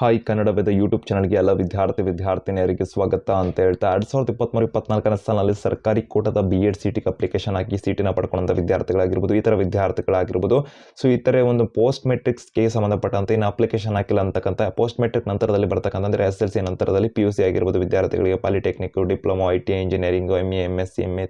Hi Kannada ವೇದ YouTube ಚಾನಲ್ಗೆ ಎಲ್ಲ ವಿದ್ಯಾರ್ಥಿ ವಿದ್ಯಾರ್ಥಿನಿಯರಿಗೆ ಸ್ವಾಗತ ಅಂತ ಹೇಳ್ತಾ ಎರಡು ಸಾವಿರದ ಇಪ್ಪತ್ತ್ಮೂರು ಇಪ್ಪತ್ನಾಲ್ಕನೇ ಸಾಲಿನಲ್ಲಿ ಸರ್ಕಾರಿ ಕೋಟದ ಬಿ ಎಡ್ ಸಿ ಟಿಗೆ ಅಪ್ಲಿಕೇಶನ್ ಹಾಕಿ ಸೀಟಿನ ಪಡ್ಕೊಂಡಂಥ ವಿದ್ಯಾರ್ಥಿಗಳಾಗಿರ್ಬೋದು, ಇತರ ವಿದ್ಯಾರ್ಥಿಗಳಾಗಿರ್ಬೋದು. ಸೊ ಇತರೆ ಒಂದು ಪೋಸ್ಟ್ ಮೆಟ್ರಿಕ್ಸ್ಗೆ ಸಂಬಂಧಪಟ್ಟಂತೆ ಇನ್ನು ಅಪ್ಲಿಕೇಶನ್ ಹಾಕಿಲ್ಲ ಅಂತಕ್ಕಂಥ ಪೋಸ್ಟ್ ಮೆಟ್ರಿಕ್ ನಂತರದಲ್ಲಿ ಬರ್ತಕ್ಕಂಥ ಎಸ್ ಎಲ್ ಸಿ ನಂತರದಲ್ಲಿ ಪಿ ಯು ಸಿ ಆಗಿರ್ಬೋದು, ವಿದ್ಯಾರ್ಥಿಗಳಿಗೆ polytechnic diploma I T engineering M A M S C M A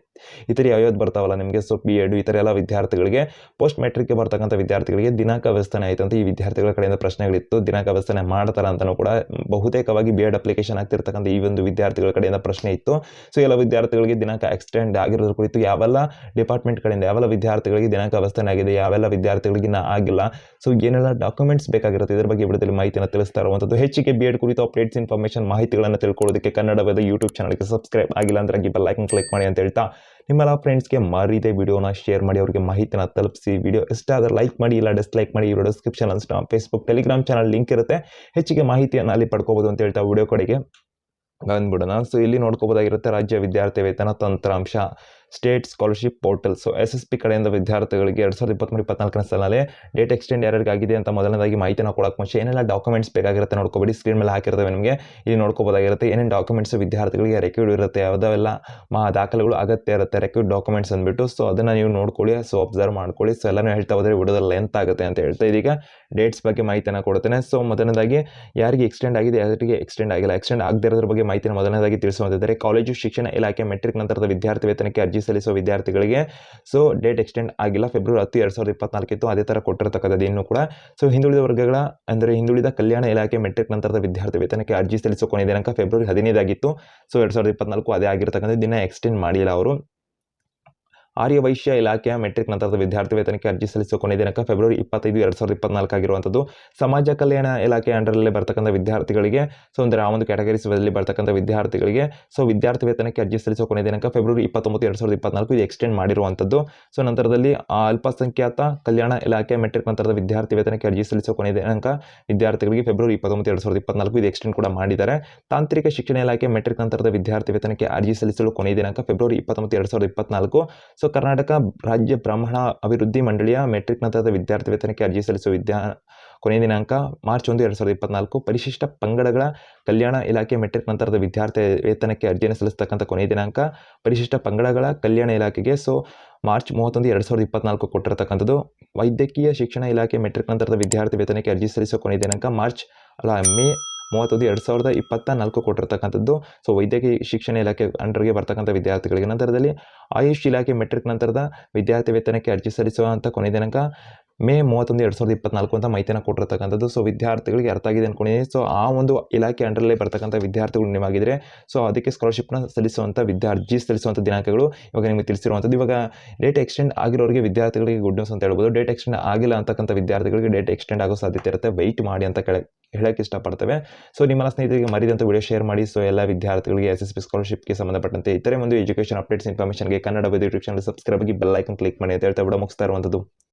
ಇತರ ಯಾವ್ಯಾವ್ದು ಬರ್ತಾವಲ್ಲ ನಿಮಗೆ? ಸೊ ಬಿ ಎಡ್ ಥರ ಎಲ್ಲ ವಿದ್ಯಾರ್ಥಿಗಳಿಗೆ ಪೋಸ್ಟ್ ಮೆಟ್ರಿಕ್ಗೆ ಬರ್ತಕ್ಕಂಥ ವಿದ್ಯಾರ್ಥಿಗಳಿಗೆ ದಿನಾಂಕ ವ್ಯವಸ್ಥೆ ಆಯಿತು ಅಂತ ಈ ವಿದ್ಯಾರ್ಥಿಗಳ ಕಡೆಯಿಂದ ಪ್ರಶ್ನೆಗಳಿತ್ತು. ದಿನಾಂಕ ವ್ಯವಸ್ಥೆ ಮಾಡ್ತಾರ ಅಂತಲೂ ಕೂಡ ಬಹುತೇಕವಾಗಿ ಬಿ ಎಡ್ ಅಪ್ಲಿಕೇಶನ್ ಆಗ್ತಿರ್ತಕ್ಕಂಥ ಈ ಒಂದು ವಿದ್ಯಾರ್ಥಿಗಳ ಕಡೆಯಿಂದ ಪ್ರಶ್ನೆ ಇತ್ತು. ಸೊ ಎಲ್ಲ ವಿದ್ಯಾರ್ಥಿಗಳಿಗೆ ದಿನಾಂಕ ಎಕ್ಸ್ಟೆಂಡ್ ಆಗಿರೋದ್ರ ಕುರಿತು ಯಾವೆಲ್ಲ ಡಿಪಾರ್ಟ್ಮೆಂಟ್ ಕಡೆಯಿಂದ, ಯಾವೆಲ್ಲ ವಿದ್ಯಾರ್ಥಿಗಳಿಗೆ ದಿನಾಂಕ ವ್ಯವಸ್ಥೆ ಆಗಿದೆ, ಯಾವೆಲ್ಲ ವಿದ್ಯಾರ್ಥಿಗಳಿಗೆ ಇನ್ನೂ ಆಗಿಲ್ಲ. ಸೊ ಏನೆಲ್ಲ ಡಾಕ್ಯುಮೆಂಟ್ಸ್ ಬೇಕಾಗಿರುತ್ತೆ, ಇದ್ರ ಬಗ್ಗೆ ವಿಡಿಯೋದಲ್ಲಿ ಮಾಹಿತಿಯನ್ನು ತಿಳಿಸ್ತಾ ಇರುವಂಥದ್ದು ಹೆಚ್ಚಿಗೆ ಬಿ ಎಡ್ ಕುರಿತು ಅಪ್ಡೇಟ್ಸ್ ಇನ್ಫಾರ್ಮೇಷನ್ ಮಾಹಿತಿಗಳನ್ನು ತಿಳ್ಕೊಳ್ಳೋದಕ್ಕೆ ಕನ್ನಡವಾದ ಯೂಟ್ಯೂಬ್ ಚಾನಲ್ಗೆ ಸಬ್ಸ್ಕ್ರೈಬ್ ಆಗಿಲ್ಲ ಅಂದ್ರೆ ಬೆಲ್ ಐಕನ್ ಕ್ಲಿಕ್ ಮಾಡಿ ಅಂತ ಹೇಳ್ತಾ ನಿಮ್ಮೆಲ್ಲ ಫ್ರೆಂಡ್ಸ್ಗೆ ಮಾರಿದೆ ವಿಡಿಯೋನ ಶೇರ್ ಮಾಡಿ, ಅವರಿಗೆ ಮಾಹಿತಿನ ತಲುಪಿಸಿ. ವಿಡಿಯೋ ಇಷ್ಟ ಆದರೆ ಲೈಕ್ ಮಾಡಿ, ಇಲ್ಲ ಡಿಸ್ಲೈಕ್ ಮಾಡಿ ಇರೋ description Instagram Facebook Telegram channel link ಇರುತ್ತೆ. ಹೆಚ್ಚಿಗೆ ಮಾಹಿತಿಯನ್ನು ಅಲ್ಲಿ ಪಡ್ಕೋಬೋದು ಅಂತ ಹೇಳ್ತಾ ವಿಡಿಯೋ ಕಡೆಗೆ ಬಂದ್ಬಿಡೋಣ. ಸೊ ಇಲ್ಲಿ ನೋಡ್ಕೋಬೋದಾಗಿರುತ್ತೆ ರಾಜ್ಯ ವಿದ್ಯಾರ್ಥಿ ವೇತನ ತಂತ್ರಾಂಶ. State scholarship portal. So S S P ಕಡೆಯಿಂದ ವಿದ್ಯಾರ್ಥಿಗಳಿಗೆ ಎರಡು ಸಾವಿರದ ಇಪ್ಪತ್ತ್ಮೂರು ಇಪ್ಪತ್ನಾಲ್ಕನೇ ಸಾಲಲ್ಲಿ ಡೇಟ್ ಎಕ್ಸ್ಟೆಂಡ್ ಯಾರ್ಯಾರಿಗಾಗಿದೆ ಅಂತ ಮೊದಲನೇದಾಗಿ ಮಾಹಿತಿನ ಕೊಡೋಕೆ ಮುಂಚೆ ಏನೆಲ್ಲ ಡಾಕ್ಯುಮೆಂಟ್ಸ್ ಬೇಕಾಗಿರುತ್ತೆ ನೋಡ್ಕೋಬೇಡಿ. ಸ್ಕ್ರೀನ್ ಮೇಲೆ ಹಾಕಿರ್ತವೆ ನಿಮಗೆ. ಇಲ್ಲಿ ನೋಡ್ಕೋಬೋದಾಗಿರುತ್ತೆ ಏನೇನು ಡಾಕ್ಯುಮೆಂಟ್ಸ್ ವಿದ್ಯಾರ್ಥಿಗಳಿಗೆ ರೆಕ್ಯೂರ್ಡ್ ಇರುತ್ತೆ, ಯಾವುದೆಲ್ಲ ಮಾ ದಾಖಲೆಗಳು ಅಗತ್ಯ ಇರುತ್ತೆ, ರೆಕ್ಯೂರ್ಡ್ ಡಾಕ್ಯುಮೆಂಟ್ಸ್ ಅಂದ್ಬಿಟ್ಟು. ಸೊ ಅದನ್ನು ನೀವು ನೋಡ್ಕೊಳ್ಳಿ, ಸೊ ಅಬ್ಸರ್ವ್ ಮಾಡ್ಕೊಳ್ಳಿ. ಸೊ ಎಲ್ಲನೂ ಹೇಳ್ತಾ ಹೋದರೆ ವಿಡಿಯೋದಲ್ಲಿ ಲೆಂತ್ ಆಗುತ್ತೆ ಅಂತ ಹೇಳ್ತಾ ಇದೀಗ. ಡೇಟ್ಸ್ ಬಗ್ಗೆ ಮಾಹಿತಿನ ಕೊಡ್ತೇನೆ. ಸೊ ಮೊದಲನೇದಾಗಿ ಯಾರಿಗೆ ಎಕ್ಸ್ಟೆಂಡ್ ಆಗಿದೆ, ಯಾರಿಗೆ ಎಕ್ಸ್ಟೆಂಡ್ ಆಗಿಲ್ಲ ಎಕ್ಸ್ಟೆಂಡ್ ಆಗದೇ ಇರೋದ್ರ ಬಗ್ಗೆ ಮಾಹಿತಿನ ಮೊದಲನೇದಾಗಿ ತಿಳಿಸುವಂತಿದ್ದಾರೆ. ಕಾಲೇಜು ಶಿಕ್ಷಣ ಇಲಾಖೆ ಮೆಟ್ರಿಕ್ ನಂತರದ ವಿದ್ಯಾರ್ಥಿ ವೇತನಕ್ಕೆ ಅರ್ಜಿ ಸಲ್ಲಿಸುವ ವಿದ್ಯಾರ್ಥಿಗಳಿಗೆ. ಸೊ ಡೇಟ್ ಎಕ್ಸ್ಟೆಂಡ್ ಆಗಿಲ್ಲ. ಫೆಬ್ರವರಿ ಹತ್ತು, ಎರಡು ಸಾವಿರದ ಇಪ್ಪತ್ನಾಲ್ಕಿತ್ತು ಅದೇ ಥರ ಕೊಟ್ಟಿರ್ತಕ್ಕಂಥದ್ದು ಇನ್ನೂ ಕೂಡ. ಸೊ ಹಿಂದುಳಿದ ವರ್ಗಗಳ, ಅಂದರೆ ಹಿಂದುಳಿದ ಕಲ್ಯಾಣ ಇಲಾಖೆ ಮೆಟ್ರಿಕ್ ನಂತರದ ವಿದ್ಯಾರ್ಥಿ ವೇತನಕ್ಕೆ ಅರ್ಜಿ ಸಲ್ಲಿಸುವ ಕೊನೆ ದಿನಾಂಕ ಫೆಬ್ರವರಿ ಹದಿನೈದಾಗಿತ್ತು. ಸೊ ಎರಡು ಸಾವಿರದ ಇಪ್ಪತ್ನಾಲ್ಕು ಅದೇ ಆಗಿರ್ತಕ್ಕಂಥ ದಿನ ಎಕ್ಸ್ಟೆಂಡ್ ಮಾಡಿಲ್ಲ ಅವರು. ಆರ್ಯವೈಶ್ಯ ಇಲಾಖೆಯ ಮೆಟ್ರಿಕ್ ನಂತರದ ವಿದ್ಯಾರ್ಥಿ ವೇತನಕ್ಕೆ ಅರ್ಜಿ ಸಲ್ಲಿಸುವ ಕೊನೆಯ ದಿನಾಂಕ ಫೆಬ್ರವರಿ ಇಪ್ಪತ್ತೈದು, ಎರಡು ಸಾವಿರದ ಇಪ್ಪತ್ನಾಲ್ಕು ಆಗಿರುವಂಥದ್ದು. ಸಮಾಜ ಕಲ್ಯಾಣ ಇಲಾಖೆ ಅಂಡರಲ್ಲಿ ಬರ್ತಕ್ಕಂಥ ವಿದ್ಯಾರ್ಥಿಗಳಿಗೆ ಸೊ ಅಂದರೆ ಆ ಒಂದು ಕ್ಯಾಟಗರೀಸ್ಗಳಲ್ಲಿ ಬರ್ತಕ್ಕಂಥ ವಿದ್ಯಾರ್ಥಿಗಳಿಗೆ ಸೊ ವಿದ್ಯಾರ್ಥಿ ವೇತನಕ್ಕೆ ಅರ್ಜಿ ಸಲ್ಲಿಸುವ ಕೊನೆಯ ದಿನಾಂಕ ಫೆಬ್ರವರಿ ಇಪ್ಪತ್ತೊಂಬತ್ತು, ಎರಡು ಸಾವಿರದ ಇಪ್ಪತ್ನಾಲ್ಕು ಇದು ಎಕ್ಸ್ಟೆಂಡ್ ಮಾಡಿರುವಂಥದ್ದು. ಸೊ ನಂತರದಲ್ಲಿ ಅಲ್ಪಸಂಖ್ಯಾತ ಕಲ್ಯಾಣ ಇಲಾಖೆ ಮೆಟ್ರಿಕ್ ನಂತರದ ವಿದ್ಯಾರ್ಥಿ ವೇತನಕ್ಕೆ ಅರ್ಜಿ ಸಲ್ಲಿಸುವ ಕೊನೆಯ ದಿನಾಂಕ ವಿದ್ಯಾರ್ಥಿಗಳಿಗೆ ಫೆಬ್ರವರಿ ಇಪ್ಪತ್ತೊಂಬತ್ತು, ಎರಡು ಸಾವಿರದ ಇಪ್ಪತ್ನಾಲ್ಕು ಇದು ಎಕ್ಸ್ಟೆಂಡ್ ಕೂಡ ಮಾಡಿದ್ದಾರೆ. ತಾಂತ್ರಿಕ ಶಿಕ್ಷಣ ಇಲಾಖೆ ಮೆಟ್ರಿಕ್ ನಂತರದ ವಿದ್ಯಾರ್ಥಿ ವೇತನಕ್ಕೆ ಅರ್ಜಿ ಸಲ್ಲಿಸಲು ಕೊನೆಯ ದಿನಾಂಕ ಫೆಬ್ರವರಿ ಇಪ್ಪತ್ತೊಂಬತ್ತು, ಎರಡು ಸಾವಿರದ ಇಪ್ಪತ್ನಾಲ್ಕು. ಸೊ ಕರ್ನಾಟಕ ರಾಜ್ಯ ಬ್ರಾಹ್ಮಣ ಅಭಿವೃದ್ಧಿ ಮಂಡಳಿಯ ಮೆಟ್ರಿಕ್ ನಂತರದ ವಿದ್ಯಾರ್ಥಿ ವೇತನಕ್ಕೆ ಅರ್ಜಿ ಸಲ್ಲಿಸುವ ವಿದ್ಯಾ ಕೊನೆಯ ದಿನಾಂಕ ಮಾರ್ಚ್ ಒಂದು, ಎರಡು ಸಾವಿರದ ಇಪ್ಪತ್ನಾಲ್ಕು. ಪರಿಶಿಷ್ಟ ಪಂಗಡಗಳ ಕಲ್ಯಾಣ ಇಲಾಖೆ ಮೆಟ್ರಿಕ್ ನಂತರದ ವಿದ್ಯಾರ್ಥಿ ವೇತನಕ್ಕೆ ಅರ್ಜಿಯನ್ನು ಸಲ್ಲಿಸ್ತಕ್ಕಂಥ ಕೊನೆಯ ದಿನಾಂಕ ಪರಿಶಿಷ್ಟ ಪಂಗಡಗಳ ಕಲ್ಯಾಣ ಇಲಾಖೆಗೆ. ಸೊ, ಮಾರ್ಚ್ ಮೂವತ್ತೊಂದು, ಎರಡು ಸಾವಿರದ ಇಪ್ಪತ್ನಾಲ್ಕು ಕೊಟ್ಟಿರತಕ್ಕಂಥದ್ದು. ವೈದ್ಯಕೀಯ ಶಿಕ್ಷಣ ಇಲಾಖೆ ಮೆಟ್ರಿಕ್ ನಂತರದ ವಿದ್ಯಾರ್ಥಿ ವೇತನಕ್ಕೆ ಅರ್ಜಿ ಸಲ್ಲಿಸುವ ಕೊನೆಯ ದಿನಾಂಕ ಮಾರ್ಚ್, ಅಲ್ಲ, ಮೇ ಮೂವತ್ತೊಂದು, ಎರಡು ಸಾವಿರದ ಇಪ್ಪತ್ತ ನಾಲ್ಕು ಕೊಟ್ಟಿರ್ತಕ್ಕಂಥದ್ದು. ಸೊ ವೈದ್ಯಕೀಯ ಶಿಕ್ಷಣ ಇಲಾಖೆ ಅಂಡರ್ಗೆ ಬರ್ತಕ್ಕಂಥ ವಿದ್ಯಾರ್ಥಿಗಳಿಗೆ ನಂತರದಲ್ಲಿ ಆಯುಷ್ ಇಲಾಖೆ ಮೆಟ್ರಿಕ್ ನಂತರದ ವಿದ್ಯಾರ್ಥಿ ವೇತನಕ್ಕೆ ಅರ್ಜಿ ಸಲ್ಲಿಸುವಂಥ ಕೊನೆ ದಿನಾಂಕ ಮೇ ಮೂವತ್ತೊಂದು, ಎರಡು ಸಾವಿರದ ಇಪ್ಪತ್ನಾಲ್ಕು ಅಂತ ಮೈತಿನ ಕೊಟ್ಟಿರ್ತಕ್ಕಂಥದ್ದು. ಸೊ ವಿದ್ಯಾರ್ಥಿಗಳಿಗೆ ಅರ್ಥ ಆಗಿದೆ ಅಂದ್ಕೊಂಡಿದ್ದೀನಿ ಸೊ ಆ ಒಂದು ಇಲಾಖೆ ಅಂಡರಲ್ಲೇ ಬರ್ತಕ್ಕಂಥ ವಿದ್ಯಾರ್ಥಿಗಳು ನಿಮಗಿದ್ರೆ ಸೊ ಅದಕ್ಕೆ ಸ್ಕಾಲರ್ಶಿಪ್ನ ಸಲ್ಲಿಸುವಂಥ ವಿದ್ಯಾ, ಅರ್ಜಿ ಸಲ್ಲಿಸುವಂಥ ದಿನಾಂಕಗಳು ಇವಾಗ ನಿಮಗೆ ತಿಳಿಸಿರುವಂಥದ್ದು. ಇವಾಗ ಡೇಟ್ ಎಕ್ಸ್ಟೆಂಡ್ ಆಗಿರೋರಿಗೆ ವಿದ್ಯಾರ್ಥಿಗಳಿಗೆ ಗುಡ್ ನ್ಯೂಸ್ ಅಂತ ಹೇಳ್ಬೋದು. ಡೇಟ್ ಎಕ್ಸ್ಟೆಂಡ್ ಆಗಿಲ್ಲ ಅಂತಕ್ಕಂಥ ವಿದ್ಯಾರ್ಥಿಗಳಿಗೆ ಡೇಟ್ ಎಕ್ಸ್ಟೆಂಡ್ ಆಗೋ ಸಾಧ್ಯತೆ ಇರುತ್ತೆ. ವೆಯ್ಟ್ ಮಾಡಿ ಅಂತ ಕೆಳ. ಹೇಳಕ್ಕೆ ಇಷ್ಟಪಡ್ತೇವೆ. ಸೊ ನಿಮ್ಮೆಲ್ಲ ಸ್ನೇಹಿತರಿಗೆ ಮರಿದಂಥ ವಿಡಿಯೋ ಶೇರ್ ಮಾಡಿ. ಸೊ ಎಲ್ಲ ವಿದ್ಯಾರ್ಥಿಗಳಿಗೆ ಎಸ್ ಎಸ್ ಪಿ ಸ್ಕಾಲರ್ಶಿಪ್ಗೆ ಸಂಬಂಧಪಟ್ಟಂತೆ ಇತರೆ ಒಂದು ಎಜುಕೇಷನ್ ಅಪ್ಡೇಟ್ಸ್ ಇನ್ಫಾರ್ಮೇಷನ್ಗೆ ಕನ್ನಡ ಯೂಟ್ಯೂಬ್ ಚಾನಲ್ ಸಬ್ಸ್ಕ್ರೈಬ್ ಆಗಿ ಬೆಲ್ ಐಕನ್ ಕ್ಲಿಕ್ ಮಾಡಿ ಅಂತ ಹೇಳ್ತಾ ವಿಡಿಯೋ ಮುಗಿಸ್ತಾ ಇರುವಂಥದ್ದು